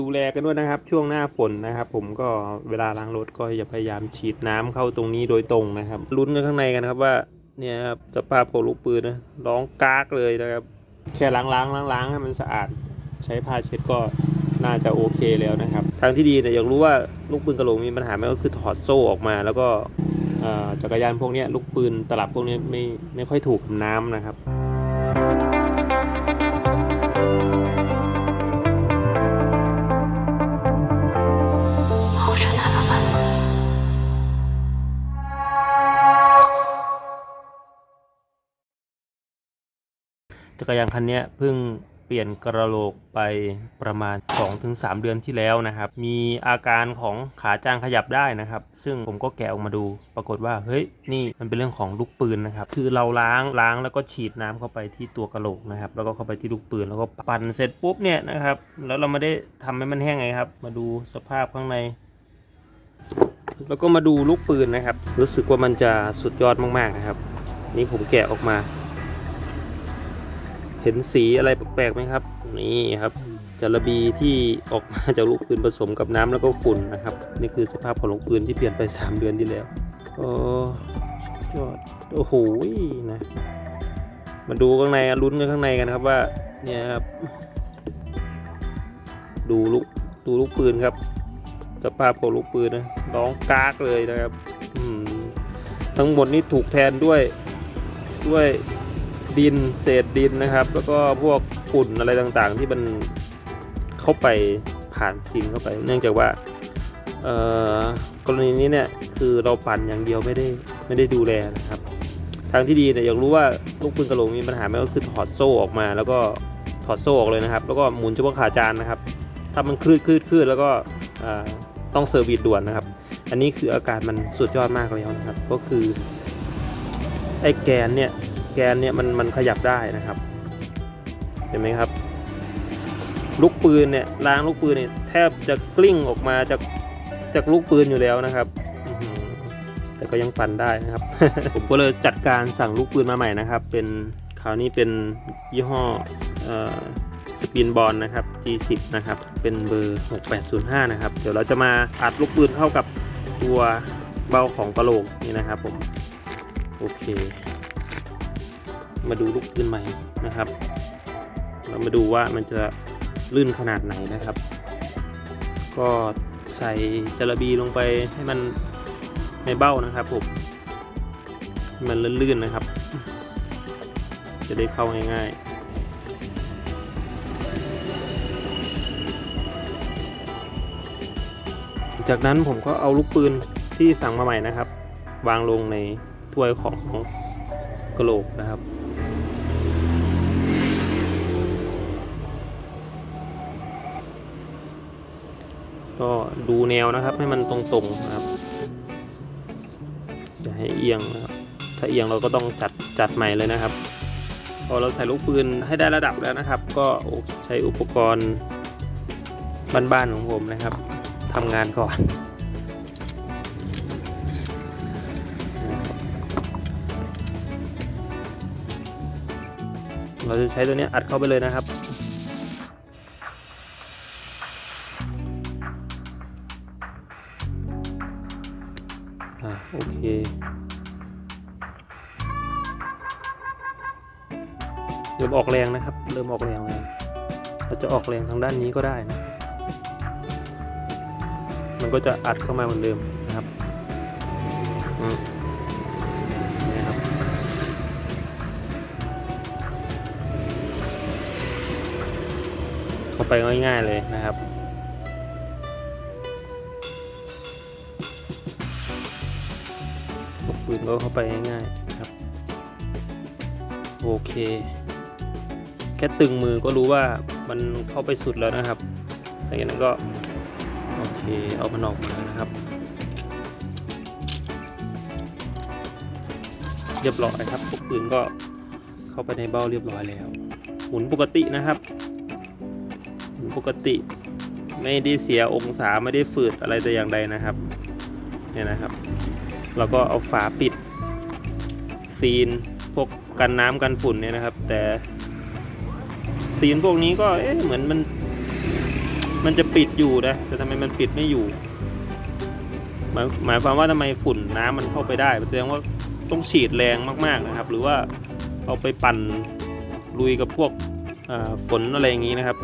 ดูแลกันด้วยนะครับ ช่วงหน้าฝนนะครับ ผมก็เวลาล้างรถก็จะพยายามฉีดน้ำเข้าตรงนี้โดยตรงนะครับลุ้นกันข้างในกันครับว่าเนี่ยครับสภาพของลูกปืนนะร้องกากเลยนะครับ แค่ล้างล้างล้างล้างให้มันสะอาด ใช้ผ้าเช็ดก็น่าจะโอเคแล้วนะครับทางที่ดีเนี่ยอยากรู้ว่าลูกปืนกระโหลกมีปัญหาไหมก็คือถอดโซ่ออกมา แล้วก็อ่อจักรยานพวกนี้ลูกปืนตลับพวกนี้ไม่ไม่ค่อยถูกน้ำนะครับ จักรยานคันนี้เพิ่งเปลี่ยนกระโหลกไปประมาณ 2-3 เดือนที่แล้วนะครับ มีอาการของขาจางขยับได้นะครับ ซึ่งผมก็แกะออกมาดู ปรากฏว่า เฮ้ย นี่มันเป็นเรื่องของลูกปืนนะครับ คือเราล้างล้างแล้วก็ฉีดน้ำเข้าไปที่ตัวกระโหลกนะครับ แล้วก็เข้าไปที่ลูกปืน แล้วก็ปั่นเสร็จปุ๊บเนี่ยนะครับ แล้วเราไม่ได้ทำให้มันแห้งไงครับ มาดูสภาพข้างใน แล้วก็มาดูลูกปืนนะครับ รู้สึกว่ามันจะสุดยอดมากๆนะครับ นี่ผมแกะออกมา เห็นสีอะไรแปลกๆไหมครับ นี่ครับจระบีที่ออกมาจากลูกปืนผสมกับน้ำแล้วก็ฝุ่นนะครับ นี่คือสภาพของลูกปืนที่เปลี่ยนไป 3 เดือนที่แล้วโอ้ยอดโอ้โหนะมาดูข้างในกันลุ้นกันข้างในกันครับว่าเนี่ยครับดูลูกดูลูกปืนครับ สภาพของลูกปืนนะร้องกากเลยนะครับทั้งหมดนี้ถูกแทนด้วยด้วย ดินเศษดินนะครับ แล้วก็พวกฝุ่นอะไรต่างๆ ที่มันเข้าไปผ่านซิมเข้าไป เนื่องจากว่ากรณีนี้เนี่ยคือเราปั่นอย่างเดียวไม่ได้ไม่ได้ดูแลนะครับ ทางที่ดีเนี่ยอยากรู้ว่าลูกปืนกระโหลกมีปัญหาไหมก็คือถอดโซ่ออกมา แล้วก็ถอดโซ่ออกเลยนะครับ แล้วก็หมุนเฉพาะขาจานนะครับ ถ้ามันคลืดคลืดคลืดแล้วก็ต้องเซอร์วิสด่วนนะครับ อันนี้คืออาการมันสุดยอดมากแล้วนะครับ ก็คือไอ้แกนเนี่ย แกนเนี่ยมันมันขยับได้นะครับ เห็นไหมครับ ลูกปืนเนี่ยล้างลูกปืนเนี่ยแทบจะกลิ้งออกมาจากจากลูกปืนอยู่แล้วนะครับ แต่ก็ยังปั่นได้นะครับ ผมก็เลยจัดการสั่งลูกปืนมาใหม่นะครับ เป็นคราวนี้เป็นยี่ห้อสปินบอลนะครับ G10 นะครับ เป็นเบอร์ 6805 นะครับ เดี๋ยวเราจะมาอัดลูกปืนเข้ากับตัวเบาของกระโหลกนี่นะครับผม โอเค มาดูลูกปืนใหม่นะครับ เรามาดูว่ามันจะลื่นขนาดไหนนะครับ ก็ใส่จระบีลงไปให้มันในเบ้านะครับผมมันลื่นๆนะครับ จะได้เข้าง่ายๆจากนั้นผมก็เอาลูกปืนที่สั่งมาใหม่นะครับ วางลงในถ้วยของกระโหลกนะครับ ก็ดูแนวนะครับ ให้มันตรงๆนะครับจะให้เอียงนะครับถ้าเอียงเราก็ต้องจัดจัดใหม่เลยนะครับ พอเราใส่ลูกปืนให้ได้ระดับแล้วนะครับ ก็ใช้อุปกรณ์บ้านๆของผมนะครับทำงานก่อนเราจะใช้ตัวนี้อัดเข้าไปเลยนะครับ แรงทางด้านนี้ก็ได้นะ มันก็จะอัดเข้ามาเหมือนเดิมนะครับนี่ครับ เข้าไปง่ายๆเลยนะครับลูกปืนก็เข้าไปง่ายๆครับ โอเค แค่ตึงมือก็รู้ว่า มันเข้าไปสุดแล้วนะครับหลังจากนั้นก็โอเคเอามันออกมานะครับ เรียบร้อยครับลูกปืนก็เข้าไปในเบ้าเรียบร้อยแล้ว หมุนปกตินะครับ หมุนปกติไม่ได้เสียองศาไม่ได้ฝืดอะไรแต่อย่างใดนะครับเนี่ยนะครับแล้วก็เอาฝาปิดซีนพวกกันน้ำกันฝุ่นเนี่ยนะครับ แต่ ซีนพวกนี้ก็เอ๊ะเหมือนมัน มันจะปิดอยู่นะแต่ทำไมมันปิดไม่อยู่หมายหมายความว่าทำไมฝุ่นน้ำมันเข้าไปได้แสดงว่าต้องฉีดแรงมากๆนะครับ หรือว่าเอาไปปั่นลุยกับพวกอ่าฝนอะไรอย่างนี้นะครับ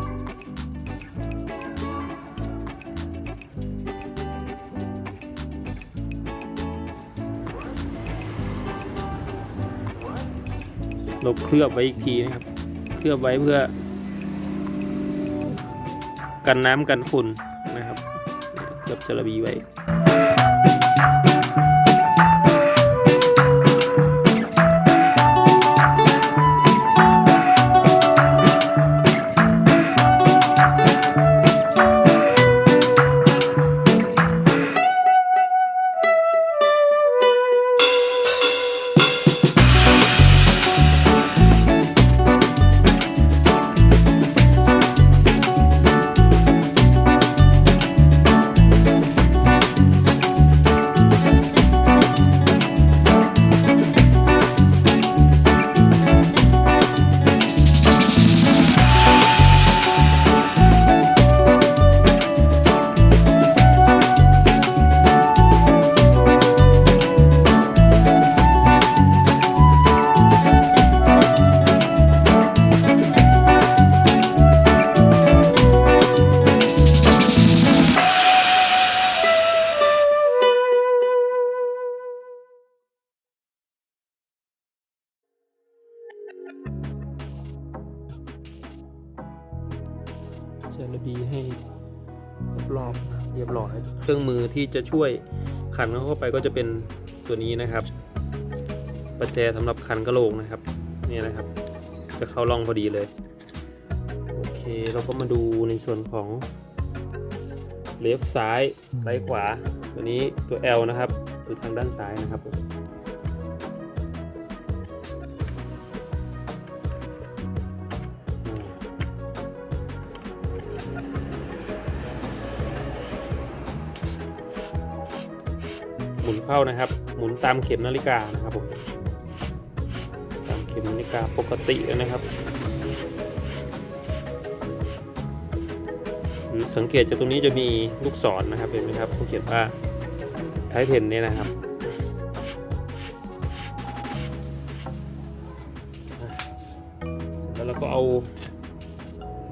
เราเคลือบไว้อีกทีนะครับ เคลือบไว้เพื่อ กันน้ำกันฝุ่นนะครับ เคลือบจระบีไว้ เจลบีให้รอบๆนะเรียบร้อย เครื่องมือที่จะช่วยขันเข้าไปก็จะเป็นตัวนี้นะครับ ประแจสำหรับขันกระโหลกนะครับเนี่ยนะครับ จะเข้าร่องพอดีเลย โอเคเราก็มาดูในส่วนของเลฟซ้ายไร้ขวา ตัวนี้ตัว L นะครับคือทางด้านซ้ายนะครับ เข้านะครับ หมุนตามเข็มนาฬิกานะครับผมตามเข็มนาฬิกาปกติเลยนะครับสังเกตจากตรงนี้จะมีลูกศรนะครับเห็นไหมครับเขาเขียนว่าไทเทนเนี่ยนะครับแล้วเราก็เอา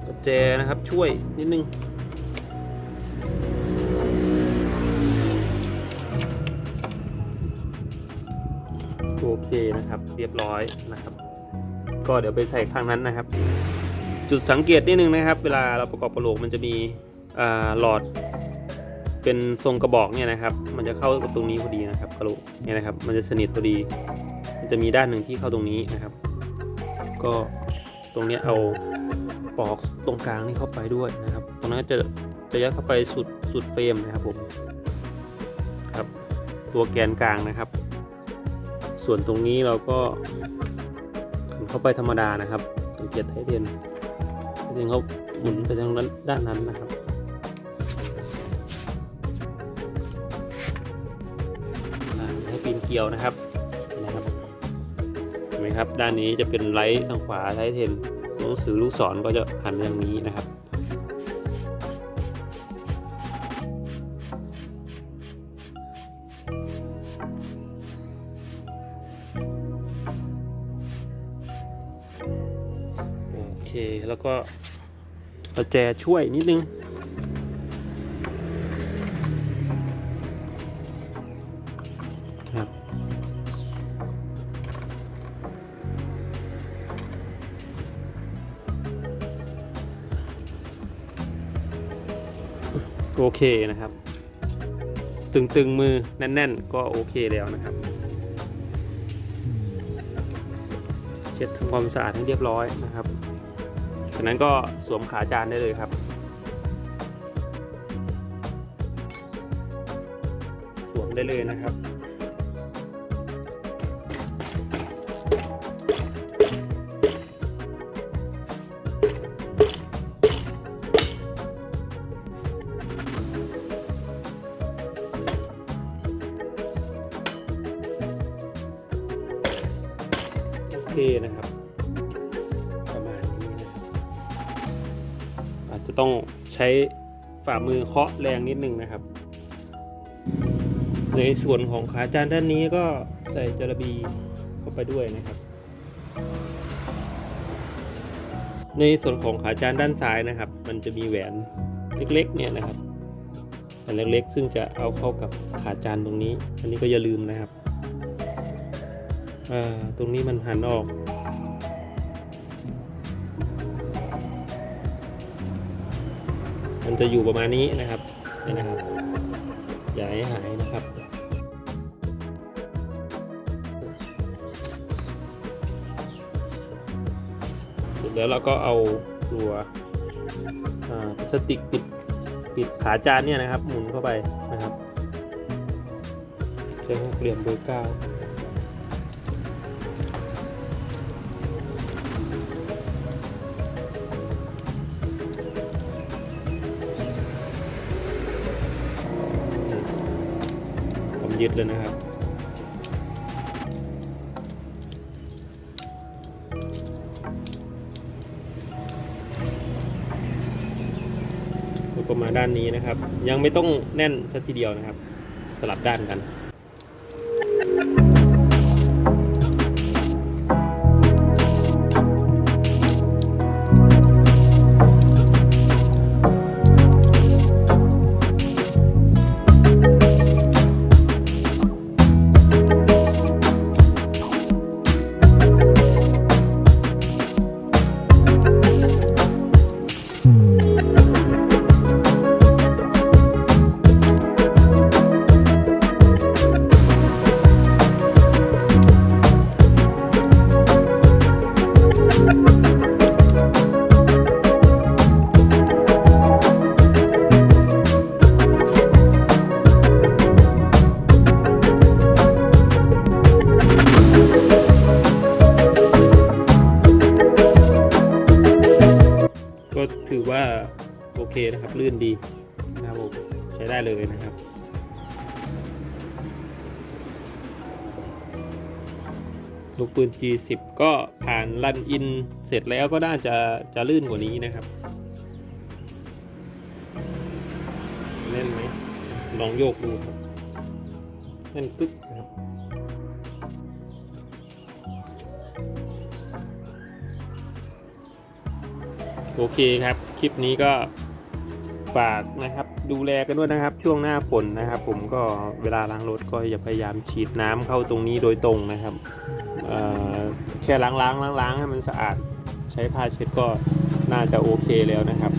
กุญแจนะครับช่วยนิดนึง เคนะครับเรียบร้อยนะครับ ก็เดี๋ยวไปใส่ข้างนั้นนะครับ จุดสังเกตนิดนึงนะครับ เวลาเราประกอบกระโหลกมันจะมีหลอดเป็นทรงกระบอกเนี่ยนะครับ มันจะเข้ากับตรงนี้พอดีนะครับกระโหลกเนี่ยนะครับ มันจะสนิทพอดี มันจะมีด้านหนึ่งที่เข้าตรงนี้นะครับ ก็ตรงนี้เอาปอกตรงกลางนี่เข้าไปด้วยนะครับ ตรงนั้นจะจะยัดเข้าไปสุดสุดเฟรมนะครับผมครับตัวแกนกลางนะครับ ส่วนตรงนี้เราก็ขันเข้าไปธรรมดานะครับ สังเกตไทเทนไทเทนเขาหมุนไปทางด้านนั้นนะครับให้ปีนเกลียวนะครับนะครับเห็นไหมครับด้านนี้จะเป็นไลท์ทางขวาไทเทนหนังสือลูกศรก็จะหันไปทางนี้นะครับ เค แล้วก็ประแจช่วยนิดนึง ครับ โอเคนะครับ ตึงๆ มือแน่น ๆ ก็โอเคแล้วนะครับ เช็ดทำความสะอาดให้เรียบร้อยนะครับ จากนั้นก็สวมขาจานได้เลยครับ สวมได้เลยนะครับโอเคนะครับ ต้องใช้ฝ่ามือเคาะแรงนิดนึงนะครับ ในส่วนของขาจานด้านนี้ก็ใส่จระบีเข้าไปด้วยนะครับ ในส่วนของขาจานด้านซ้ายนะครับ มันจะมีแหวนเล็กๆเนี่ยนะครับแหวนเล็กๆ ซึ่งจะเอาเข้ากับขาจานตรงนี้ อันนี้ก็อย่าลืมนะครับตรงนี้มันหันออก จะอยู่ประมาณนี้นะครับนี่นะครับ อย่าให้หายนะครับ เสร็จแล้วเราก็เอาตัวพลาสติกปิดปิดขาจานเนี่ยนะครับ หมุนเข้าไปนะครับใช้หกเหลี่ยมเบอร์เก้า ยึดเลยนะครับ แล้วก็มาด้านนี้นะครับ ยังไม่ต้องแน่นสักทีเดียวนะครับ สลับด้านกัน เคนะครับ ลื่นดีนะครับผมใช้ได้เลยนะครับลูกปืน G10 ก็ผ่านรันอินเสร็จแล้วก็น่าจะจะลื่นกว่านี้นะครับแน่นไหมลองโยกดูครับแน่นกึกนะครับโอเคครับ คลิปนี้ก็ ฝากนะครับ ดูแลกันด้วยนะครับ ช่วงหน้าฝนนะครับ ผมก็เวลาล้างรถก็อย่าพยายามฉีดน้ำเข้าตรงนี้โดยตรงนะครับแค่ล้างล้างล้างล้างให้มันสะอาด ใช้ผ้าเช็ดก็น่าจะโอเคแล้วนะครับ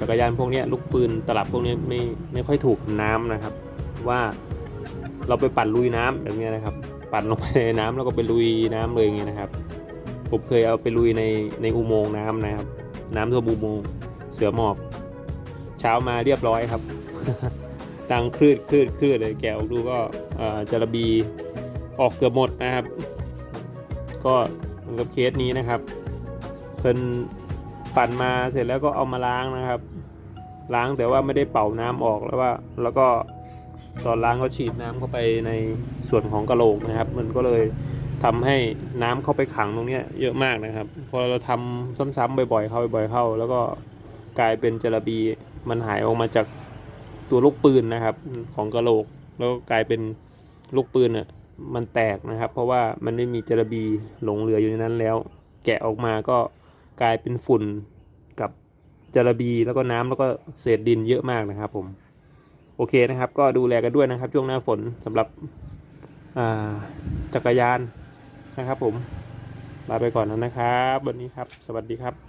จักรยานพวกนี้ลูกปืนตลับพวกนี้ไม่ไม่ค่อยถูกน้ำนะครับ ว่าเราไปปั่นลุยน้ำแบบเนี้ยนะครับ ปั่นลงไปในน้ำแล้วก็ไปลุยน้ำเลยอย่างเงี้ยนะครับผมเคยเอาไปลุยในในอุโมงค์น้ำนะครับ น้ำท่วมอุโมงค์เสือหมอบ เช้ามาเรียบร้อยครับ ดังคลืดคลืดคลืดเลยแกะออกดูก็เจระบีออกเกือบหมดนะครับ ก็เหมือนกับเคสนี้นะครับ เพิ่นปั่นมาเสร็จแล้วก็เอามาล้างนะครับ ล้างแต่ว่าไม่ได้เป่าน้ำออกแล้วว่า แล้วก็ตอนล้างก็ฉีดน้ำเข้าไปในส่วนของกระโหลกนะครับ มันก็เลยทำให้น้ำเข้าไปขังตรงเนี้ยเยอะมากนะครับ พอเราทำซ้ำๆบ่อยๆเข้าบ่อยๆเข้า แล้วก็กลายเป็นจระบี มันหายออกมาจากตัวลูกปืนนะครับ ของกระโหลก แล้วกลายเป็นลูกปืนอะมันแตกนะครับ เพราะว่ามันไม่มีจระบีหลงเหลืออยู่ในนั้นแล้ว แกะออกมาก็กลายเป็นฝุ่นกับจระบีแล้วก็น้ำแล้วก็เศษดินเยอะมากนะครับ ผม โอเคนะครับ ก็ดูแลกันด้วยนะครับ ช่วงหน้าฝนสำหรับจักรยานนะครับ ผมลาไปก่อนนะครับวันนี้ครับ สวัสดีครับ